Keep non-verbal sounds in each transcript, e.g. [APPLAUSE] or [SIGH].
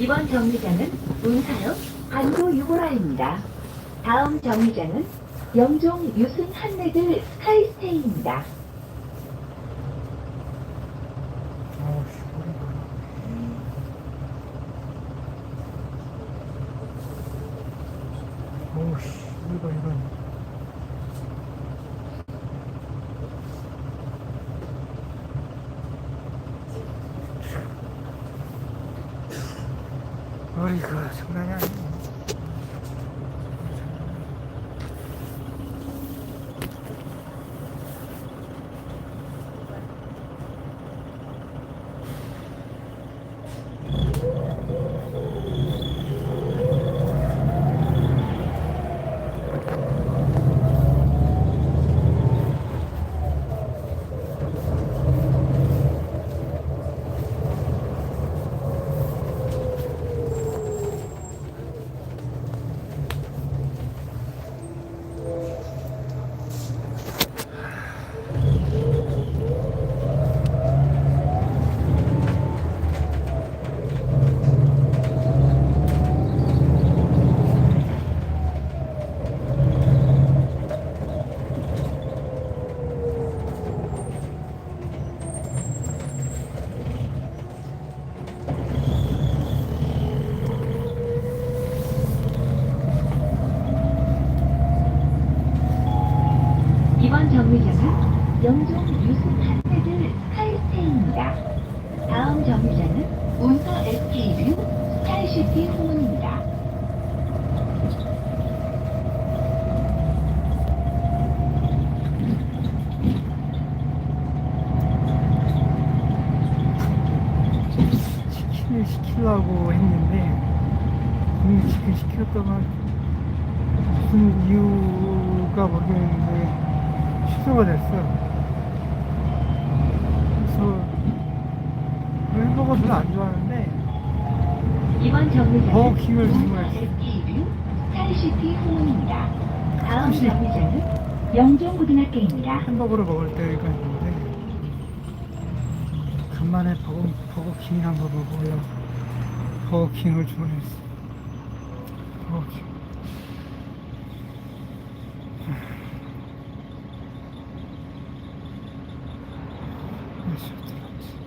이번 정류장은 운사역 반도 유보라입니다. 다음 정류장은 영종 유승 한내들 스카이스테이입니다. 어우씨, 머리가 이런. 머리가 장난이 아니야. 이번 영종 유승 한내들 스카이스테이입니다. 다음 정류장은 운서 SK뷰 스카이시티 호문입니다. 치킨을 시키려고 했는데 분명히 치킨 시켰다가 무슨 이유가 모르겠는데 취소가 됐어 그래서 햄버거 별로 안 좋아하는데 이번 정류장은 버거킹을 운서 주문했어. SK뷰 스카이시티 호문입니다. 다음 혹시- 정류장은 영종고등학교입니다. 햄버거를 먹을 때가 있는데 간만에 버거, 버거킹 한번 먹어요 버거킹을 주문했어 버거킹 몇 시에 들어갔지?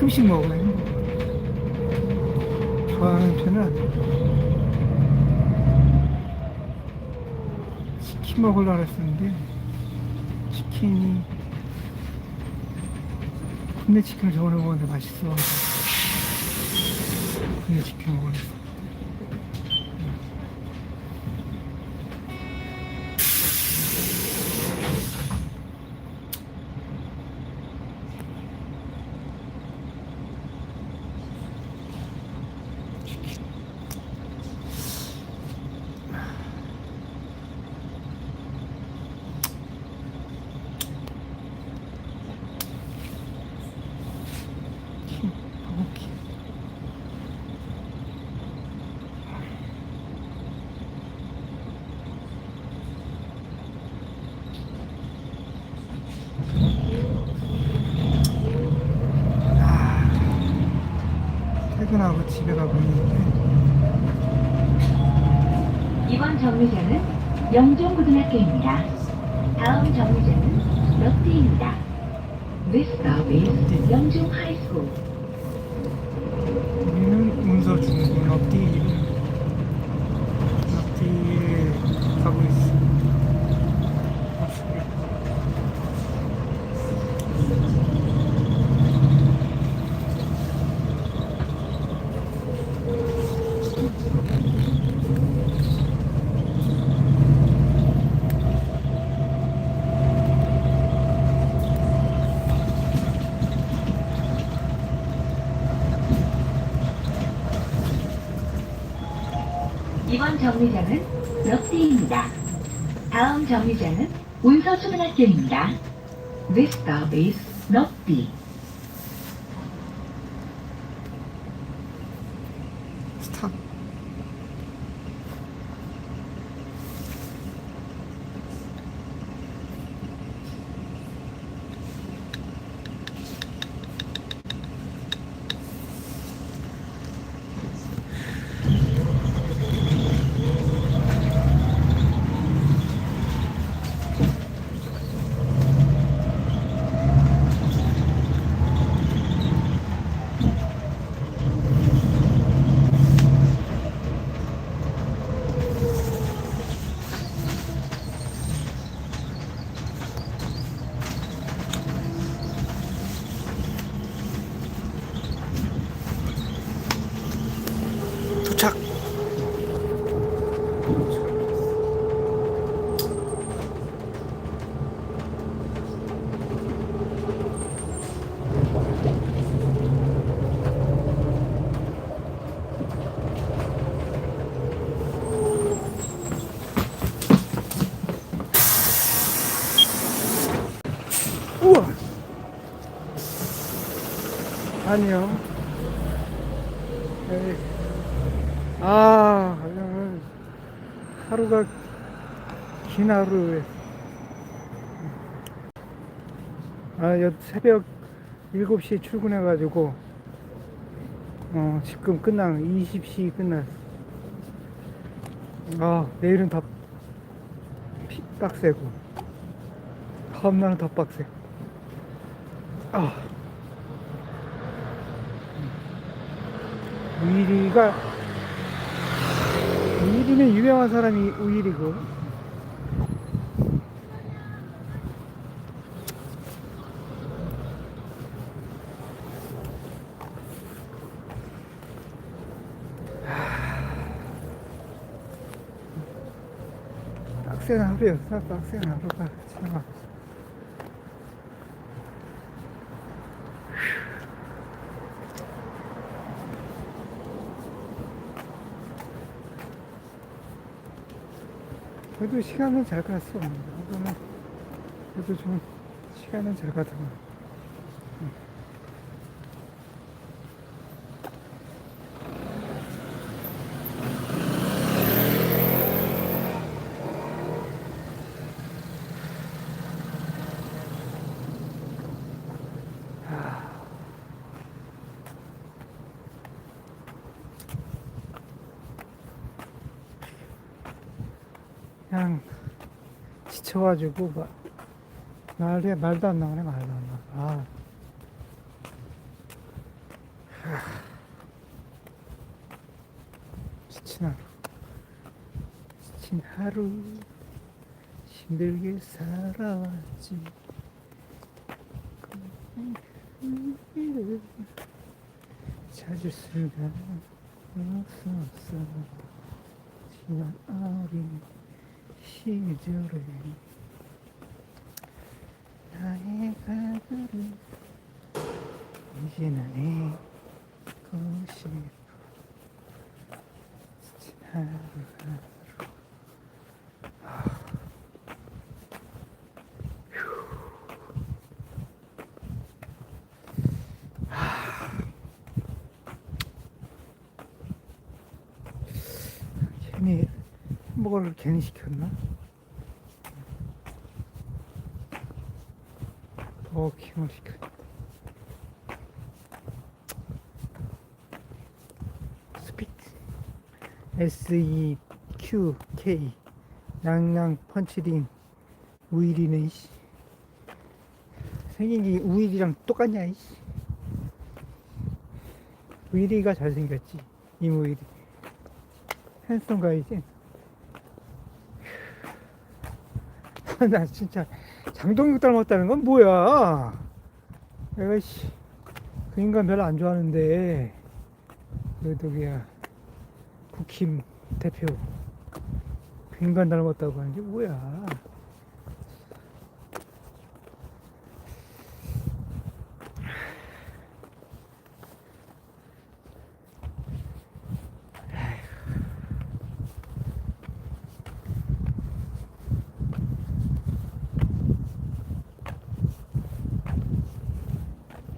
가끔씩 먹어요. 좋아하는 편은 치킨 먹으려고 했었는데 치킨이 군내 치킨을 저번에 먹었는데 맛있어. 군내 치킨 먹으랬어 치킨 버거킹 아, 퇴근하고 집에 가고 있는데 이번 정류장은 영종고등학교입니다. 다음 정류장은 럭비입니다. This stop is 영종 High School. 우리는 운서 중군 앞뒤 앞뒤에 가고 있어. 이번 정류장은 럭비입니다. 다음 정류장은 운서초등학교입니다. This stop is 럭비. 스탑. 아니요. 에이. 아, 오늘 하루가 긴 하루에. 아, 여 새벽 7시에 출근해가지고, 어, 지금 끝나, 20시 끝났어. 아, 내일은 더 피, 빡세고, 다음날은 더 빡세. 아. 우일이가 우일이는 유명한 사람이 우일이고. 빡센 하루였어. 빡센 하루가. 참 그래도 시간은 잘 갔어. 그래도, 좀 시간은 잘 가더만. 그냥 지쳐가지고 막 말에 말도 안 나오네 말도 안 나와. 아. 하. 지친 하루. 지친 하루. 힘들게 살아왔지. 찾을 수가 없었어. 지난 어린 시절에 나의 가구를 이제 나의 곳이 지친 하루하루 괜히 햄버거를 괜히 시켰나? 버킹을 시켰 스피크 S-E-Q-K 낭낭 펀치딩 우일이네 이씨. 생긴 게 우일이랑 똑같냐 이씨. 우일이가 잘생겼지 이무일이. 핸섬 가이지 [LAUGHS] 나 진짜 장동육 닮았다는 건 뭐야? 내가 씨, 그 인간 별로 안 좋아하는데 그래도 그야 국힘 대표 그 인간 닮았다고 하는 게 뭐야?